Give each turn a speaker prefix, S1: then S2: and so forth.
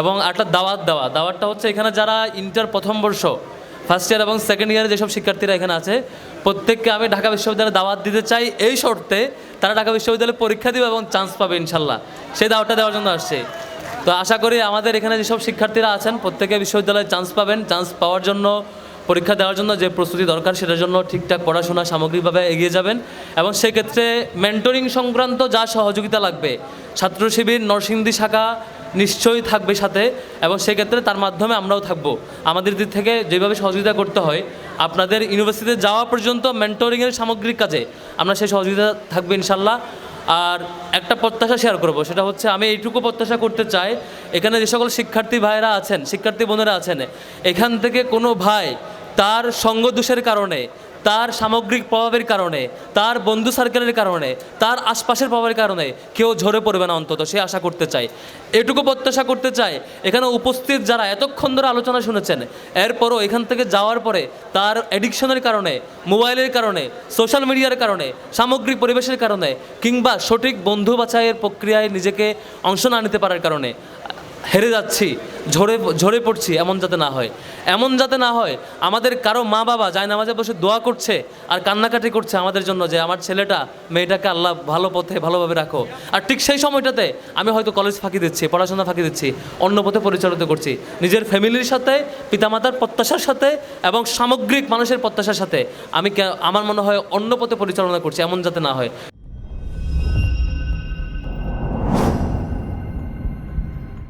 S1: এবং একটা দাওয়াত দেওয়া। দাওয়াতটা হচ্ছে এখানে যারা ইন্টার প্রথম বর্ষ ফার্স্ট ইয়ার এবং সেকেন্ড ইয়ারে যেসব শিক্ষার্থীরা এখানে আছে, প্রত্যেককে আমি ঢাকা বিশ্ববিদ্যালয়ে দাওয়াত দিতে চাই। এই শর্তে তারা ঢাকা বিশ্ববিদ্যালয়ে পরীক্ষা দেবে এবং চান্স পাবে ইনশাল্লাহ। সেই দাওয়াতটা দেওয়ার জন্য আসছে। তো আশা করি আমাদের এখানে যেসব শিক্ষার্থীরা আছেন, প্রত্যেকে বিশ্ববিদ্যালয়ে চান্স পাবেন। চান্স পাওয়ার জন্য, পরীক্ষা দেওয়ার জন্য যে প্রস্তুতি দরকার, সেটার জন্য ঠিকঠাক পড়াশোনা সামগ্রিকভাবে এগিয়ে যাবেন। এবং সেক্ষেত্রে মেন্টরিং সংক্রান্ত যা সহযোগিতা লাগবে ছাত্র শিবির নরসিংদী শাখা নিশ্চয়ই থাকবে সাথে এবং সেক্ষেত্রে তার মাধ্যমে আমরাও থাকব। আমাদের দিক থেকে যেভাবে সহযোগিতা করতে হয়, আপনাদের ইউনিভার্সিটিতে যাওয়া পর্যন্ত মেন্টরিংয়ের সামগ্রিক কাজে আমরা সেই সহযোগিতা থাকবে ইনশাল্লাহ। আর একটা প্রত্যাশা শেয়ার করব, সেটা হচ্ছে আমি এইটুকু প্রত্যাশা করতে চাই, এখানে যে সকল শিক্ষার্থী ভাইরা আছেন, শিক্ষার্থী বোনেরা আছেন, এখান থেকে কোনো ভাই তার সঙ্গদোষের কারণে তার সামগ্রিক প্রভাবের কারণে, তার বন্ধু সার্কেলের কারণে, তার আশপাশের প্রভাবের কারণে কেউ ঝরে পড়বে না অন্তত, সে আশা করতে চায়। এটুকু প্রত্যাশা করতে চায়, এখানে উপস্থিত যারা এতক্ষণ ধরে আলোচনা শুনেছেন, এরপরও এখান থেকে যাওয়ার পরে তার অ্যাডিকশনের কারণে, মোবাইলের কারণে সোশ্যাল মিডিয়ার কারণে, সামগ্রিক পরিবেশের কারণে, কিংবা সঠিক বন্ধু বাছাইয়ের প্রক্রিয়ায় নিজেকে অংশ না নিতে পারার কারণে হেরে যাচ্ছি, ঝরে ঝরে পড়ছি, এমন যাতে না হয়। এমন যাতে না হয়, আমাদের কারও মা বাবা যায় নামাজে বসে দোয়া করছে আর কান্নাকাটি করছে আমাদের জন্য যে আমার ছেলেটা, মেয়েটাকে আল্লাহ ভালো পথে ভালোভাবে রাখো। আর ঠিক সেই সময়টাতে আমি হয়তো কলেজ ফাঁকি দিচ্ছি, পড়াশোনা ফাঁকি দিচ্ছি, অন্য পথে পরিচালিত করছি। নিজের ফ্যামিলির সাথে, পিতামাতার প্রত্যাশার সাথে এবং সামগ্রিক মানুষের প্রত্যাশার সাথে আমি আমার মনে হয় অন্য পথে পরিচালনা করছি, এমন যাতে না হয়।